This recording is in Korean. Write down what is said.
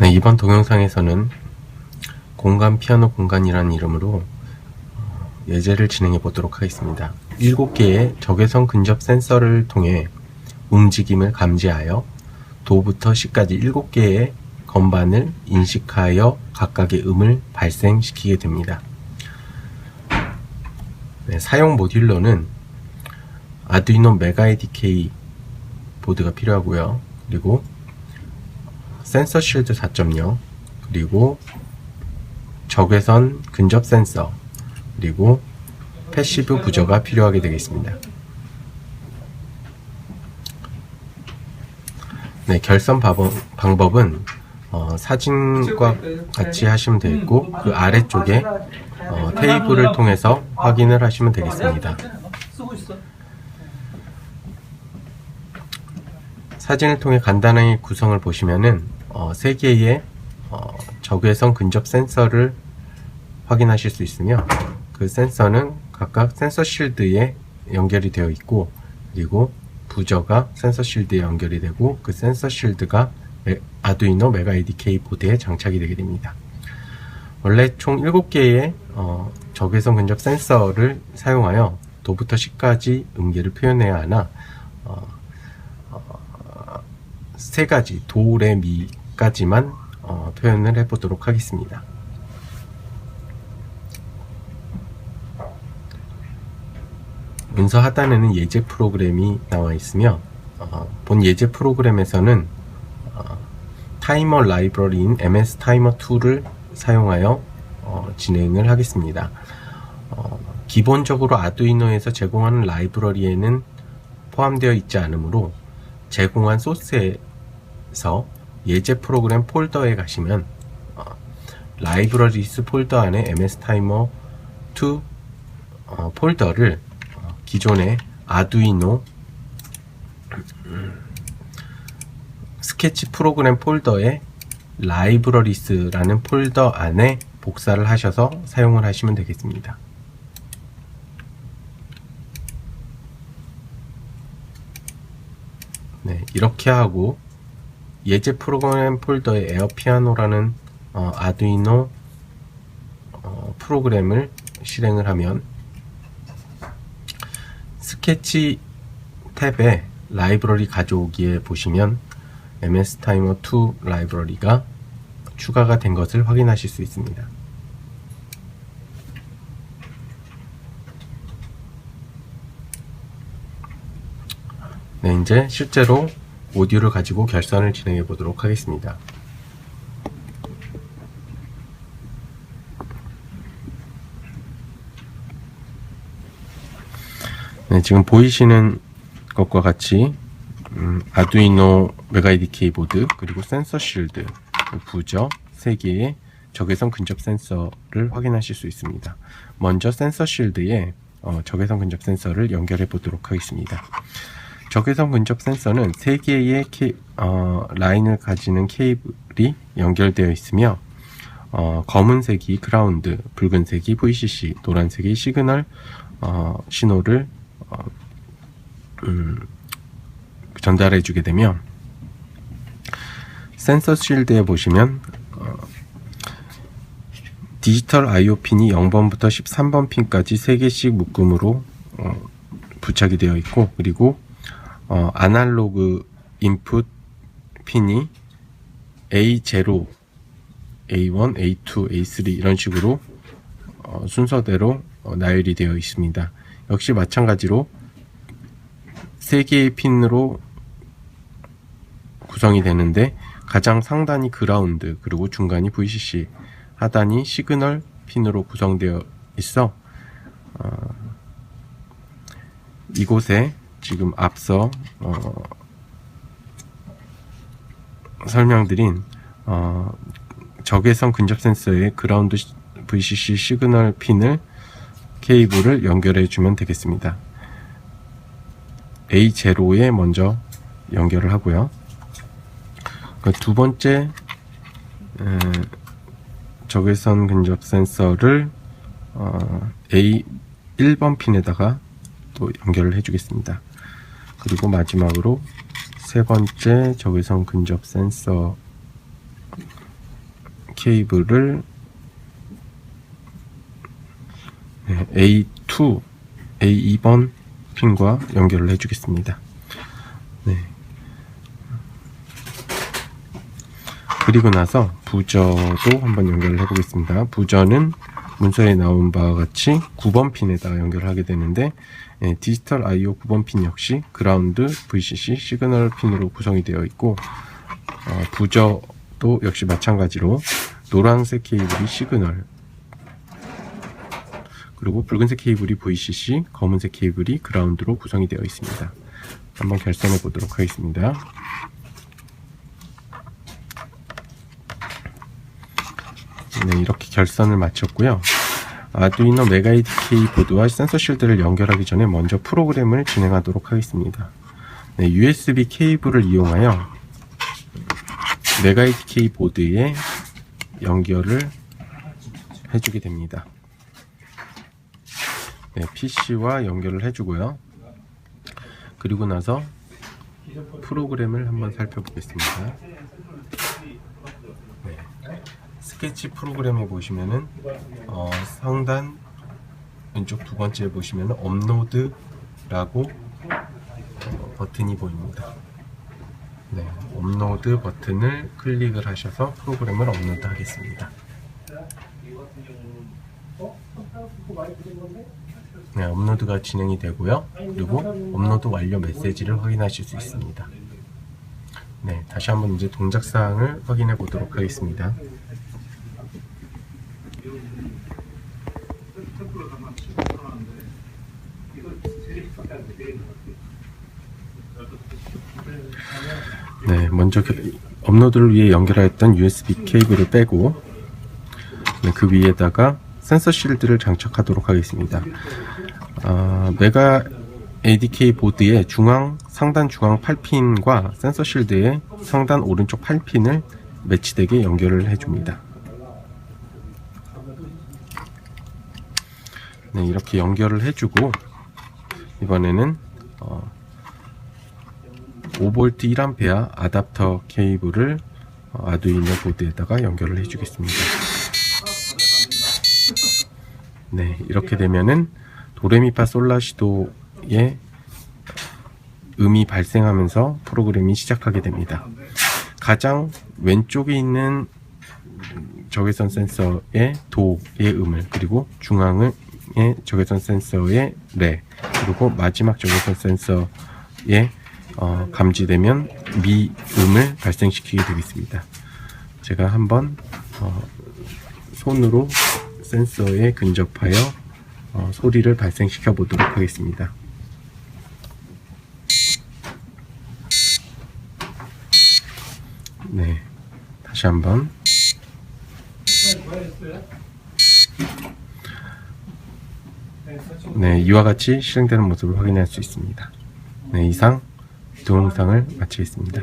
네, 이번 동영상에서는 공간 피아노 공간이라는 이름으로 어, 예제를 진행해 보도록 하겠습니다. 7개의 적외선 근접 센서를 통해 움직임을 감지하여 도부터 시까지 7개의 건반을 인식하여 각각의 음을 발생시키게 됩니다. 네, 사용 모듈로는 아두이노 메가 ADK 보드가 필요하고요. 그리고 센서 실드 4.0 그리고 적외선 근접 센서 그리고 패시브 부저가 필요하게 되겠습니다. 네, 결선 방법, 방법은 어, 사진과 같이 하시면 되겠고 그 아래쪽에 어, 테이블을 통해서 확인을 하시면 되겠습니다. 사진을 통해 간단하게 구성을 보시면은 어, 세 개의 어, 적외선 근접 센서를 확인하실 수 있으며 그 센서는 각각 센서 실드에 연결이 되어 있고 그리고 부저가 센서 실드에 연결이 되고 그 센서 실드가 메- 아두이노 메가 ADK 보드에 장착이 되게 됩니다. 원래 총 7개의 어, 적외선 근접 센서를 사용하여 도부터 시까지 음계를 표현해야 하나 어, 세 가지 도, 레, 미 까지만 어, 표현을 해보도록 하겠습니다. 문서 하단에는 예제 프로그램이 나와 있으며 어, 본 예제 프로그램에서는 어, 타이머 라이브러리인 MS 타이머 2를 사용하여 어, 진행을 하겠습니다. 어, 기본적으로 아두이노에서 제공하는 라이브러리에는 포함되어 있지 않으므로 제공한 소스에서 예제 프로그램 폴더에 가시면 어, 라이브러리스 폴더 안에 MS 타이머 2 어, 폴더를 어, 기존의 아두이노 음, 스케치 프로그램 폴더에 라이브러리스라는 폴더 안에 복사를 하셔서 사용을 하시면 되겠습니다. 네, 이렇게 하고 예제 프로그램 폴더에 에어피아노라는 어, 아두이노 어, 프로그램을 실행을 하면 스케치 탭에 라이브러리 가져오기에 보시면 MS 타이머 2 라이브러리가 추가가 된 것을 확인하실 수 있습니다. 네, 이제 실제로 오디오를 가지고 결선을 진행해 보도록 하겠습니다. 네, 지금 보이시는 것과 같이 음, 아두이노 메가 ADK 보드 그리고 센서 실드 부저 3개의 적외선 근접 센서를 확인하실 수 있습니다. 먼저 센서 실드에 어, 적외선 근접 센서를 연결해 보도록 하겠습니다. 적외선 근접 센서는 3개의 케, 어, 라인을 가지는 케이블이 연결되어 있으며 어, 검은색이 그라운드, 붉은색이 VCC, 노란색이 시그널 어, 신호를 어, 음, 전달해 주게 되면 센서 실드에 보시면 어, 디지털 IO 핀이 0번부터 13번 핀까지 3개씩 묶음으로 어, 부착이 되어 있고 그리고 어, 아날로그 인풋 핀이 A0, A1, A2, A3 이런 식으로 어, 순서대로 어, 나열이 되어 있습니다. 역시 마찬가지로 세 개의 핀으로 구성이 되는데 가장 상단이 그라운드 그리고 중간이 VCC 하단이 시그널 핀으로 구성되어 있어 어, 이곳에 지금 앞서 어, 설명드린 어, 적외선 근접 센서의 그라운드 시- VCC 시그널 핀을 케이블을 연결해 주면 되겠습니다. A0에 먼저 연결을 하고요. 그두 번째 에, 적외선 근접 센서를 어, A 1번 핀에다가 또 연결을 해주겠습니다. 그리고 마지막으로 세 번째 적외선 근접 센서 케이블을 네, A2, A2번 핀과 연결을 해주겠습니다. 네. 그리고 나서 부저도 한번 연결을 해보겠습니다. 부저는 문서에 나온 바와 같이 9번 핀에다 연결하게 되는데 예, 디지털 I/O 9번 핀 역시 그라운드, VCC, 시그널 핀으로 구성이 되어 있고 어, 부저도 역시 마찬가지로 노란색 케이블이 시그널 그리고 붉은색 케이블이 VCC, 검은색 케이블이 그라운드로 구성이 되어 있습니다. 한번 결선해 보도록 하겠습니다. 네, 이렇게 결선을 마쳤고요. 아두이노 메가이드K 보드와 센서 실드를 연결하기 전에 먼저 프로그램을 진행하도록 하겠습니다. 네, USB 케이블을 이용하여 메가이드K 보드에 연결을 해주게 됩니다. 네, PC와 연결을 해주고요. 그리고 나서 프로그램을 한번 살펴보겠습니다. 네, 스케치 프로그램에 보시면은 어, 상단 왼쪽 두 번째 보시면 업로드라고 어, 버튼이 보입니다. 네, 업로드 버튼을 클릭을 하셔서 프로그램을 업로드 하겠습니다. 네, 업로드가 진행이 되고요. 그리고 업로드 완료 메시지를 확인하실 수 있습니다. 네, 다시 한번 이제 동작 사항을 확인해 보도록 하겠습니다. 네, 먼저 겨- 업로드를 위해 연결하였던 USB 케이블을 빼고 네, 그 위에다가 센서 실드를 장착하도록 하겠습니다. 아, 메가 ADK 보드의 중앙 상단 중앙 8핀과 센서 실드의 상단 오른쪽 8핀을 매치되게 연결을 해줍니다. 네, 이렇게 연결을 해주고 이번에는 어, 5V 1A 아답터 케이블을 어, 아두이노 보드에다가 연결을 해주겠습니다. 네, 이렇게 되면은 도레미파 솔라시도의 음이 발생하면서 프로그램이 시작하게 됩니다. 가장 왼쪽에 있는 적외선 센서의 도의 음을 그리고 중앙 의 적외선 센서의 레 그리고 마지막 적외선 센서의 어, 감지되면 미 음을 발생시키게 되겠습니다. 제가 한번 어, 손으로 센서에 근접하여 어, 소리를 발생시켜 보도록 하겠습니다. 네, 다시 한번. 네, 이와 같이 실행되는 모습을 확인할 수 있습니다. 네, 이상 동영상을 마치겠습니다.